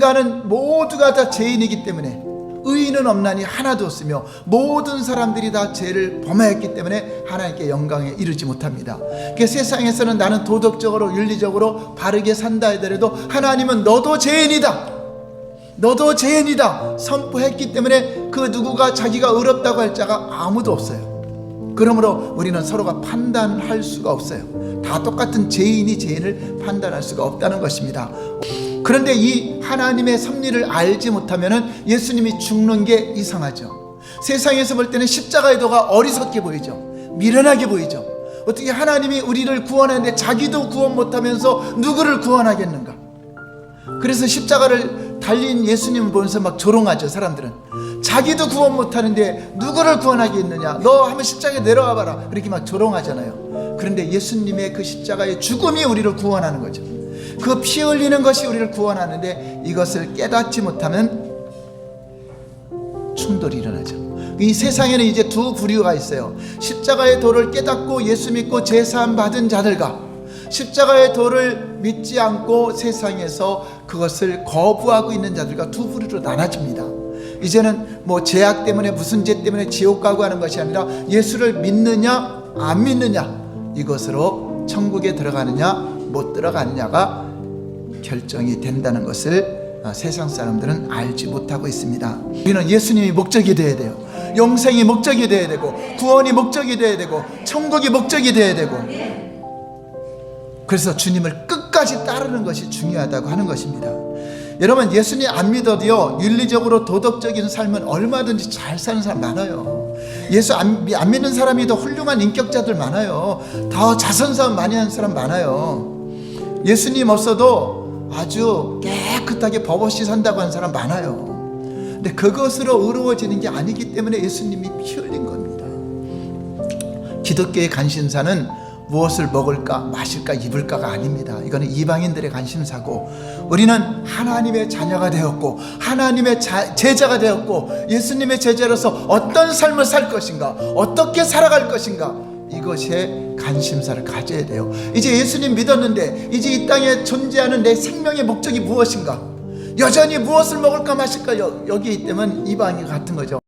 인간은 모두가 다 죄인이기 때문에 의인은 없나니 하나도 없으며 모든 사람들이 다 죄를 범하였기 때문에 하나님께 영광에 이르지 못합니다. 그 세상에서는 나는 도덕적으로 윤리적으로 바르게 산다 하더라도 하나님은 너도 죄인이다. 너도 죄인이다 선포했기 때문에 그 누구가 자기가 의롭다고 할 자가 아무도 없어요. 그러므로 우리는 서로가 판단할 수가 없어요. 다 똑같은 죄인이 죄인을 판단할 수가 없다는 것입니다. 그런데 이 하나님의 섭리를 알지 못하면 예수님이 죽는 게 이상하죠. 세상에서 볼 때는 십자가의 도가 어리석게 보이죠. 미련하게 보이죠. 어떻게 하나님이 우리를 구원하는데 자기도 구원 못하면서 누구를 구원하겠는가? 그래서 십자가를 달린 예수님을 보면서 막 조롱하죠 사람들은 자기도 구원 못하는데 누구를 구원하겠느냐 너 한번 십자가에 내려와 봐라 그렇게 막 조롱하잖아요 그런데 예수님의 그 십자가의 죽음이 우리를 구원하는 거죠 그 피 흘리는 것이 우리를 구원하는데 이것을 깨닫지 못하면 충돌이 일어나죠. 이 세상에는 이제 두 부류가 있어요. 십자가의 도를 깨닫고 예수 믿고 제사함 받은 자들과 십자가의 도를 믿지 않고 세상에서 그것을 거부하고 있는 자들과 두 부류로 나눠집니다. 이제는 뭐 제약 때문에 무슨 죄 때문에 지옥 가고 하는 것이 아니라 예수를 믿느냐 안 믿느냐 이것으로 천국에 들어가느냐 못 들어가느냐가 결정이 된다는 것을 어, 세상 사람들은 알지 못하고 있습니다. 우리는 예수님이 목적이 되어야 돼요. 영생이 목적이 되어야 되고 구원이 목적이 되어야 되고 천국이 목적이 되어야 되고 그래서 주님을 끝까지 따르는 것이 중요하다고 하는 것입니다. 여러분 예수님 안 믿어도요 윤리적으로 도덕적인 삶은 얼마든지 잘 사는 사람 많아요. 예수 안, 미- 안 믿는 사람이 더 훌륭한 인격자들 많아요. 더 자선사업 많이 하는 사람 많아요. 예수님 없어도 아주 깨끗하게 버벗이 산다고 하는 사람 많아요. 근데 그것으로 의로워지는 게 아니기 때문에 예수님이 피 흘린 겁니다. 기독교의 관심사는 무엇을 먹을까, 마실까, 입을까가 아닙니다. 이거는 이방인들의 관심사고, 우리는 하나님의 자녀가 되었고, 하나님의 자- 제자가 되었고, 예수님의 제자로서 어떤 삶을 살 것인가, 어떻게 살아갈 것인가, 이것에 관심사를 가져야 돼요. 이제 예수님 믿었는데, 이제 이 땅에 존재하는 내 생명의 목적이 무엇인가? 여전히 무엇을 먹을까 마실까 여- 여기에 있다면 이방인 같은 거죠.